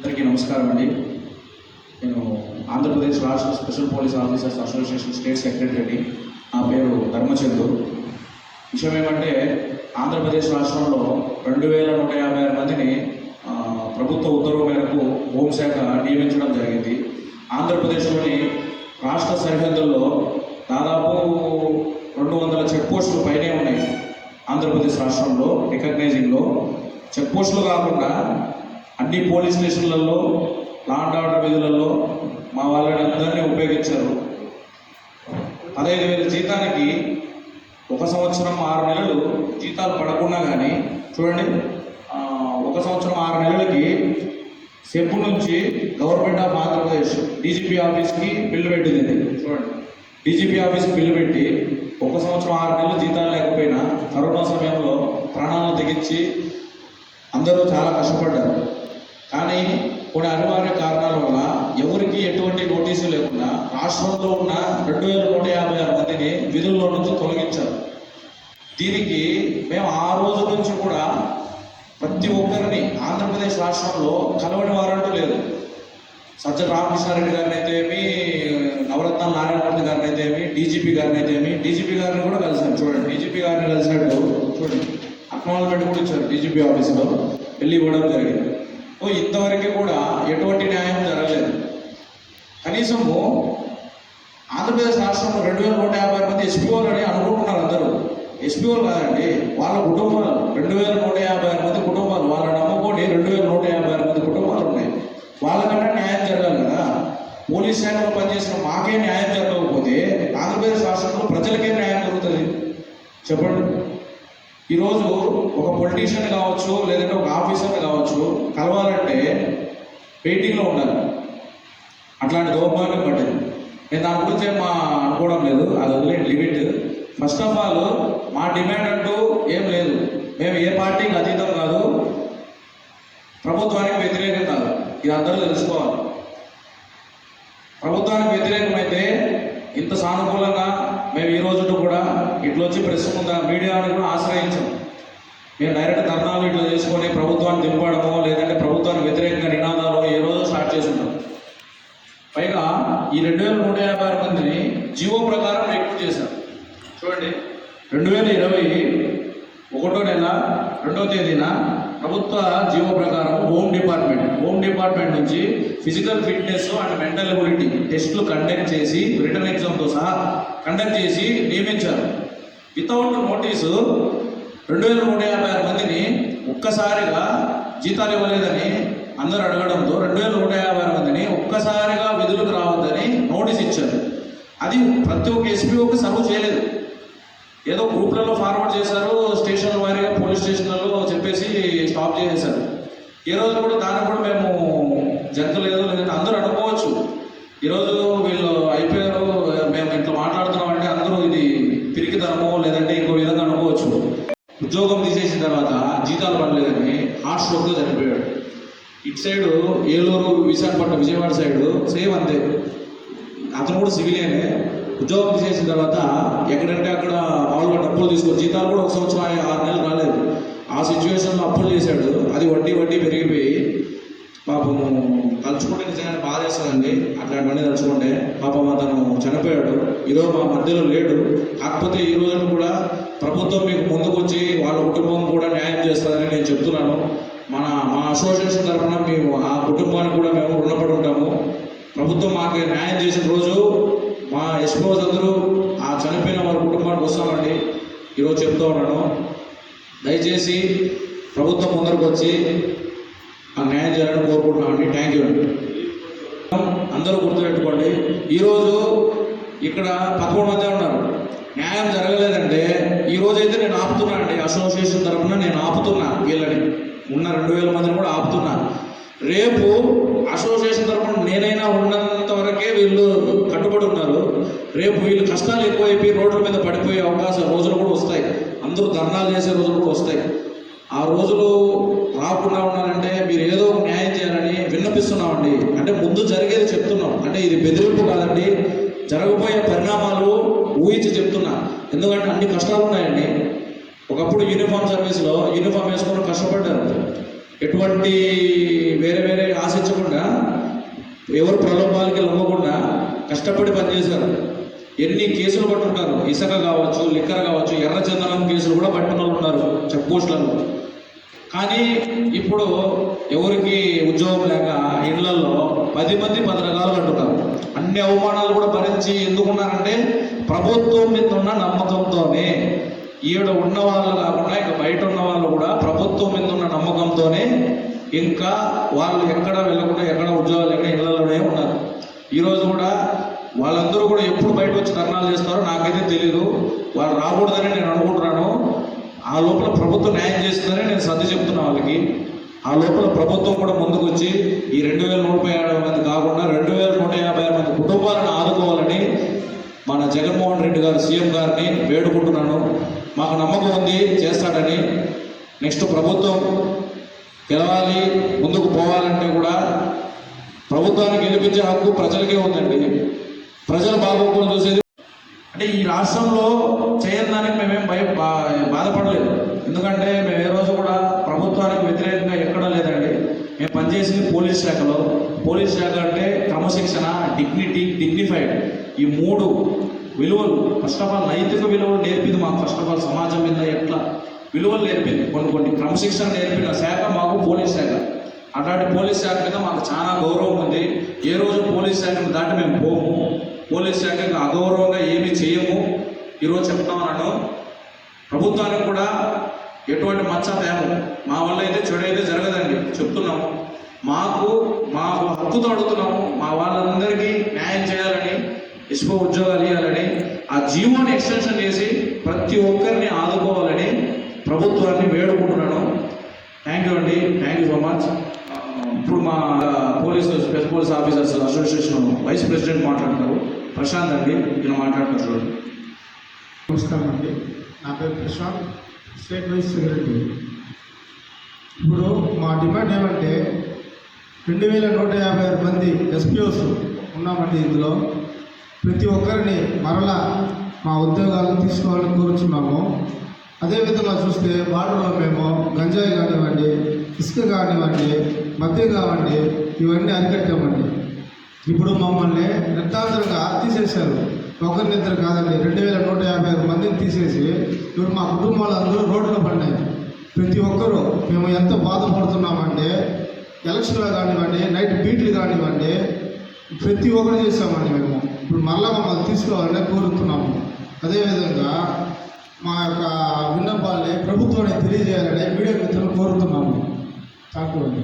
అందరికీ నమస్కారం అండి. నేను ఆంధ్రప్రదేశ్ రాష్ట్ర special police officers association state secretary నా పేరు ధర్మచంద్రు విషయం ఏమంటే ఆంధ్రప్రదేశ్ రాష్ట్రంలో రెండు వేల నూట యాభై ఆరు మందిని ప్రభుత్వ ఉత్తర్వు మేరకు హోంశాఖ నియమించడం జరిగింది. ఆంధ్రప్రదేశ్లోని రాష్ట్ర సరిహద్దుల్లో దాదాపు రెండు వందల చెక్ పోస్టులు పైనే ఉన్నాయి. ఆంధ్రప్రదేశ్ రాష్ట్రంలో రికగ్నైజింగ్లో. చెక్ పోస్టులు కాకుండా అన్ని పోలీస్ స్టేషన్లలో లాండ్ ఆర్డర్ విధులలో మా వాళ్ళని అందరినీ ఉపయోగించారు పదహైదు వేల జీతానికి ఒక సంవత్సరం ఆరు నెలలు జీతాలు పడకుండా కానీ చూడండి ఒక సంవత్సరం ఆరు నెలలకి సెప్పు నుంచి గవర్నమెంట్ ఆఫ్ ఆంధ్రప్రదేశ్ డీజీపీ ఆఫీస్కి బిల్లు పెట్టింది ఇది. చూడండి డీజీపీ ఆఫీస్కి బిల్లు పెట్టి ఒక సంవత్సరం ఆరు నెలలు జీతాలు లేకపోయినా కరోనా సమయంలో ప్రాణాలను తెగించి అందరూ చాలా కష్టపడ్డారు కొన్ని అనివార్య కారణాల వల్ల ఎవరికి ఎటువంటి నోటీసు లేకుండా రాష్ట్రంలో ఉన్న రెండు వేల నూట యాభై ఆరు మందిని విధుల్లో నుంచి తొలగించారు. దీనికి మేము ఆ రోజు నుంచి కూడా ప్రతి ఒక్కరిని ఆంధ్రప్రదేశ్ రాష్ట్రంలో కలవని వారంటూ లేదు. సజ్జల రామకృష్ణారెడ్డి గారిని అయితేమి నవరత్న నారాయణమూర్తి గారిని అయితేమి డీజీపీ గారిని అయితేమి డీజీపీ గారిని కూడా కలిసాను చూడండి డీజీపీ గారిని కలిసినట్టు చూడండి. అక్నాలజ్మెంట్ కూడా ఇచ్చారు డీజీపీ ఆఫీసులో. వెళ్ళి ఇవ్వడం జరిగింది. ఇంతవరకు కూడా ఎటువంటి న్యాయం జరగలేదు. కనీసము ఆంధ్రప్రదేశ్ రాష్ట్రంలో రెండు వేల నూట యాభై మంది ఎస్పీఓలు అని అనుకుంటున్నారు అందరూ. ఎస్పీఓలు కాదండి వాళ్ళ కుటుంబాలు. రెండు వేల నూట యాభై ఆరు మంది కుటుంబాలు. వాళ్ళ నమ్ముకొని రెండు వేల నూట యాభై ఆరు మంది కుటుంబాలు ఉన్నాయి. వాళ్ళకన్నా న్యాయం జరగాలి కదా. పోలీస్ శాఖలో పనిచేసిన మాకే న్యాయం జరగకపోతే ఆంధ్రప్రదేశ్ రాష్ట్రంలో ప్రజలకే న్యాయం జరుగుతుంది చెప్పండి. ఈరోజు ఒక పొలిటీషియన్ కావచ్చు లేదంటే ఒక ఆఫీసర్ కావచ్చు కలవాలంటే వెయిటింగ్లో ఉండాలి. అట్లాంటి దౌర్భాగ్యం పట్టింది నేను దాని గురించి మా అనుకోవడం లేదు అది వదిలేండి లిమిట్ ఫస్ట్ ఆఫ్ ఆల్ మా డిమాండ్ అంటూ ఏం లేదు. మేము ఏ పార్టీకి అతీతం కాదు ప్రభుత్వానికి వ్యతిరేకం కాదు. ఇది అందరూ తెలుసుకోవాలి. ప్రభుత్వానికి వ్యతిరేకమైతే ఇంత సానుకూలంగా మేము ఈ రోజు కూడా ఇట్లొచ్చి ప్రెస్ ముందు మీడియాని కూడా ఆశ్రయించాం. నేను డైరెక్ట్ ధర్నాలు ఇట్లా చేసుకొని ప్రభుత్వాన్ని దింపడము లేదంటే ప్రభుత్వానికి వ్యతిరేకంగా నినాదాలు ఏ రోజు స్టార్ట్ చేసి ఉంటాం పైగా ఈ రెండు వేల నూట యాభై ఆరు మందిని జీవో ప్రకారం రిక్రూట్ చేశారు. చూడండి రెండు వేల ఇరవై ఒకటో నెల రెండో తేదీన ప్రభుత్వ జీవో ప్రకారం హోమ్ డిపార్ట్మెంట్ హోమ్ డిపార్ట్మెంట్ నుంచి physical fitness and mental ability టెస్టులు కండక్ట్ చేసి రిటర్న్ ఎగ్జామ్తో సహా కండక్ట్ చేసి నియమించారు. వితౌట్ నోటీసు రెండు వేల నూట యాభై ఆరు మందిని ఒక్కసారిగా జీతాలు ఇవ్వలేదని అందరూ అడగడంతో రెండు వేల నూట యాభై ఆరు మందిని ఒక్కసారిగా విధులకు రావద్దని నోటీస్ ఇచ్చారు. అది ప్రతి ఒక్క ఎస్పీఓకి సర్వ్ చేయలేదు. ఏదో గ్రూప్లలో ఫార్వర్డ్ చేశారు స్టేషన్ వారిగా పోలీస్ స్టేషన్లలో చెప్పేసి స్టాప్ చేసేశారు. ఈ రోజు కూడా దాన్ని కూడా మేము జరగలేదు లేదంటే అందరూ అనుకోవచ్చు ఈరోజు వీళ్ళు అయిపోయారు మేము ఇట్లా మాట్లాడుతున్నాం అంటే అందరూ ఇది పిరికితనమో లేదంటే ఇంకో విధంగా అనుకోవచ్చు. ఉద్యోగం తీసేసిన తర్వాత జీతాలు పడలేదని హార్ట్ స్ట్రోక్తో చనిపోయాడు. ఇటు side Eluru Visakhapatnam Vijayawada side same అంతే. అతను కూడా సివిలియనే ఉద్యోగం తీసేసిన తర్వాత ఎక్కడంటే అక్కడ మామూలుగా డబ్బులు తీసుకొని జీతాలు కూడా ఒక సంవత్సరం ఆయ- ఆరు నెలలు రాలేదు. ఆ సిచ్యువేషన్లో అప్పులు చేశాడు. అది వడ్డీ వడ్డీ పెరిగిపోయి పాపం తలుచుకుంటే నిజంగానే బాధ వేస్తుందండి అట్లాంటివన్నీ తలుచుకుంటే పాపం అతను చనిపోయాడు. ఈరోజు మా మధ్యలో లేడు. కాకపోతే ఈ రోజున కూడా ప్రభుత్వం మీకు ముందుకు వచ్చి వాళ్ళ కుటుంబం కూడా న్యాయం చేస్తుందని నేను చెప్తున్నాను. మన మా అసోసియేషన్ తరఫున మేము ఆ కుటుంబానికి కూడా మేము రుణపడి ఉంటాము. ప్రభుత్వం మాకు న్యాయం చేసిన రోజు మా ఎస్పోజ్ అందరూ ఆ చనిపోయిన వారి కుటుంబానికి వస్తామండి ఈరోజు చెప్తూ ఉన్నాను. దయచేసి ప్రభుత్వం ముందరకు వచ్చి ఆ న్యాయం చేయాలని కోరుకుంటున్నామండి థ్యాంక్ యూ అండి. అందరూ గుర్తుపెట్టుకోండి. ఈరోజు ఇక్కడ పదకొండు మంది ఉన్నారు. న్యాయం జరగలేదంటే ఈ రోజైతే నేను ఆపుతున్నా అండి. అసోసియేషన్ తరఫున నేను ఆపుతున్నా వీళ్ళని. ఉన్న రెండు వేల మందిని కూడా ఆపుతున్నా. రేపు అసోసియేషన్ తరఫున నేనైనా ఉన్నంత వరకే వీళ్ళు కట్టుబడి ఉన్నారు. రేపు వీళ్ళు కష్టాలు ఎక్కువైపోయి రోడ్ల మీద పడిపోయే అవకాశం రోజులు కూడా వస్తాయి. అందరూ ధర్నాలు చేసే రోజులు కూడా వస్తాయి. ఆ రోజులు రాకుండా ఉండాలంటే మీరు ఏదో ఒక న్యాయం చేయాలని విన్నపిస్తున్నామండి. అంటే ముందు జరిగేది చెప్తున్నాం. అంటే ఇది బెదిరింపు కాదండి. జరగబోయే పరిణామాలు ఊహించి చెప్తున్నా. ఎందుకంటే అన్ని కష్టాలు ఉన్నాయండి. ఒకప్పుడు యూనిఫామ్ సర్వీస్లో యూనిఫామ్ వేసుకొని కష్టపడ్డారు. ఎటువంటి వేరే వేరే ఆశించకుండా ఎవరు ప్రలోభాలకి లొమ్మకుండా కష్టపడి పనిచేశారు. ఎన్ని కేసులు పట్టుంటారు? ఇసుక కావచ్చు లిక్కర్ కావచ్చు ఎర్ర చందనం కేసులు కూడా పట్టిన ఉన్నారు చెక్ పోస్టులలో. కానీ ఇప్పుడు ఎవరికి ఉద్యోగం లేక ఇళ్ళలో పది మంది పది రకాలు అంటున్నారు అన్ని అవమానాలు కూడా భరించి ఎందుకున్నారంటే ప్రభుత్వం మీద ఉన్న నమ్మకంతోనే ఈడ ఉన్న వాళ్ళు కాకుండా ఇక బయట ఉన్న వాళ్ళు కూడా ప్రభుత్వం మీద ఉన్న నమ్మకంతోనే ఇంకా వాళ్ళు ఎక్కడ వెళ్ళకుండా ఎక్కడ ఉద్యోగాలు ఎక్కడ ఇళ్ళలోనే ఉన్నారు. ఈరోజు కూడా వాళ్ళందరూ కూడా ఎప్పుడు బయట వచ్చి ధర్నాలు చేస్తారో నాకైతే తెలియదు వాళ్ళు రాకూడదని నేను అనుకుంటున్నాను. ఆ లోపల ప్రభుత్వం న్యాయం చేస్తుందని నేను సర్ది చెప్తున్నా వాళ్ళకి. ఆ లోపల ప్రభుత్వం కూడా ముందుకు వచ్చి ఈ రెండు వేల నూట ఏడు మంది కాకుండా రెండు వేల కుటుంబాలను ఆదుకోవాలని మన జగన్మోహన్ రెడ్డి గారు సీఎం గారిని వేడుకుంటున్నాను. మాకు నమ్మకం ఉంది చేస్తాడని. నెక్స్ట్ ప్రభుత్వం గెలవాలి ముందుకు పోవాలంటే కూడా ప్రభుత్వాన్ని గెలిపించే హక్కు ప్రజలకే ఉందండి. ప్రజల బాగోగులు చూసేది అంటే ఈ రాష్ట్రంలో చేయని దానికి మేమేం భయ బా- బాధపడలేదు. ఎందుకంటే మేము ఏ రోజు కూడా ప్రభుత్వానికి వ్యతిరేకంగా ఎక్కడా లేదండి. మేము పనిచేసింది పోలీస్ శాఖలో. పోలీస్ శాఖ అంటే క్రమశిక్షణ డిగ్నిటీ డిగ్నిఫైడ్ ఈ మూడు విలువలు ఫస్ట్ ఆఫ్ ఆల్ నైతిక విలువలు నేర్పింది మాకు. ఫస్ట్ ఆఫ్ ఆల్ సమాజం మీద ఎట్లా విలువలు నేర్పింది? కొన్ని కొన్ని క్రమశిక్షణ నేర్పిన శాఖ మాకు పోలీస్ శాఖ. అట్లాంటి పోలీస్ శాఖ మీద మాకు చాలా గౌరవం ఉంది. ఏ రోజు పోలీస్ శాఖను దాటి మేము పోము. పోలీస్ శాఖ అగౌరవంగా ఏమీ చేయము. ఈరోజు చెప్తా ఉన్నాను ప్రభుత్వానికి కూడా ఎటువంటి మచ్చ తేము. మా వల్ల అయితే చెడు అయితే జరగదండి. చెప్తున్నాము. మాకు మాకు హక్కుతో అడుగుతున్నాము. మా వాళ్ళందరికీ న్యాయం చేయాలని ఇసుక ఉద్యోగాలు ఇవ్వాలని ఆ జీవోని ఎక్స్టెన్షన్ చేసి ప్రతి ఒక్కరిని ఆదుకోవాలని ప్రభుత్వాన్ని వేడుకుంటున్నాను. థ్యాంక్ యూ అండి. థ్యాంక్ యూ సో మచ్ ఇప్పుడు మా police special police officers association vice president మాట్లాడతారు. ప్రశాంత్ అండి ఈయన మాట్లాడతారు చూడండి. నమస్కారం అండి. నా పేరు ప్రశాంత్. స్టేట్ వైస్ సెక్రటరీ ఇప్పుడు మా డిమాండ్ ఏమంటే రెండు వేల నూట యాభై ఆరు మంది ఎస్పీఓస్ ఉన్నామండి ఇందులో. ప్రతి ఒక్కరిని మరలా మా ఉద్యోగాలను తీసుకోవాలని కోరుచున్నాము. అదేవిధంగా చూస్తే బార్డర్లో మేము గంజాయి కానివ్వండి ఇసుక కానివ్వండి మద్యం కావండి ఇవన్నీ అరికట్టామండి. ఇప్పుడు మమ్మల్ని నిర్ధారణగా తీసేశారు ఒకరినిద్దరు కాదండి రెండు వేల నూట యాభై ఆరు మందిని తీసేసి ఇప్పుడు మా కుటుంబాలు అందరూ రోడ్డున పడినాయి. ప్రతి ఒక్కరూ మేము ఎంత బాధపడుతున్నామంటే ఎలక్షన్లో కానివ్వండి నైట్ బీట్లు కానివ్వండి ప్రతి ఒక్కరు చేసామండి మేము. ఇప్పుడు మళ్ళా మమ్మల్ని తీసుకోవాలని కోరుతున్నాము. అదేవిధంగా మా యొక్క విన్నపాలని ప్రభుత్వానికి తెలియజేయాలని మీడియా మిత్రులు కోరుతున్నాము. థ్యాంక్ యూ అండి.